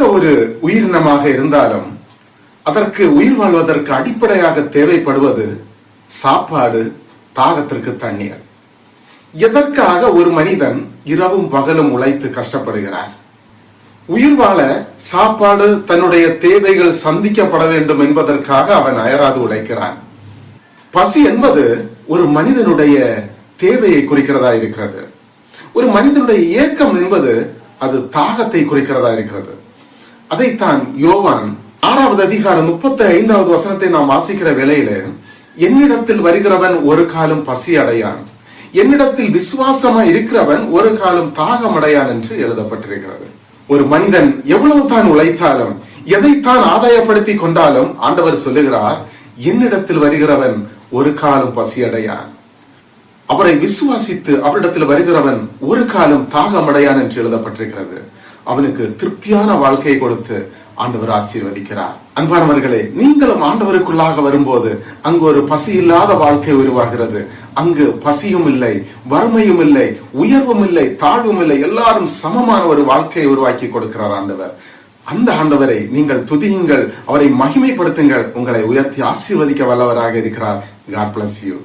எந்த ஒரு உயிரினமாக இருந்தாலும் அதற்கு உயிர் வாழ்வதற்கு அடிப்படையாக தேவைப்படுவது சாப்பாடு தாகத்திற்கு தண்ணீர். எதற்காக ஒரு மனிதன் இரவும் பகலும் உழைத்து கஷ்டப்படுகிறார்? உயிர் வாழ சாப்பாடு தன்னுடைய தேவைகள் சந்திக்கப்பட வேண்டும் என்பதற்காக அவன் அயராது உழைக்கிறான். பசி என்பது ஒரு மனிதனுடைய தேவையை குறிக்கிறதா இருக்கிறது. ஒரு மனிதனுடைய ஏக்கம் என்பது அது தாகத்தை குறிக்கிறதா இருக்கிறது. அதைத்தான் யோவான் ஆறாவது அதிகாரம் முப்பத்தி ஐந்தாவது வசனத்தை நாம் வாசிக்கிற வேளையில என்னிடத்தில் வருகிறவன் ஒரு காலம் பசி அடையான். என்னிடத்தில் விசுவாசமா இருக்கிறவன் ஒரு காலம் தாகம் அடையான் என்று எழுதப்பட்டிருக்கிறது. ஒரு மனிதன் எவ்வளவு தான் உழைத்தாலும் எதைத்தான் ஆதாயப்படுத்தி கொண்டாலும் ஆண்டவர் சொல்லுகிறார் என்னிடத்தில் வருகிறவன் ஒரு காலம் பசி அடையான். அவரை விசுவாசித்து அவரிடத்தில் வருகிறவன் ஒரு காலம் தாகமடையான் என்று எழுதப்பட்டிருக்கிறது. அவனுக்கு திருப்தியான வாழ்க்கையை கொடுத்து ஆண்டவர் ஆசீர்வதிக்கிறார். அன்பானவர்களே நீங்களும் ஆண்டவருக்குள்ளாக வரும்போது அங்கு ஒரு பசி இல்லாத வாழ்க்கை உருவாகிறது. அங்கு பசியும் இல்லை வறுமையும் இல்லை உயர்வும் இல்லை தாழ்வும் இல்லை எல்லாரும் சமமான ஒரு வாழ்க்கையை உருவாக்கி கொடுக்கிறார் ஆண்டவர். அந்த ஆண்டவரை நீங்கள் துதியுங்கள் அவரை மகிமைப்படுத்துங்கள் உங்களை உயர்த்தி ஆசீர்வதிக்க வல்லவராக இருக்கிறார். God bless you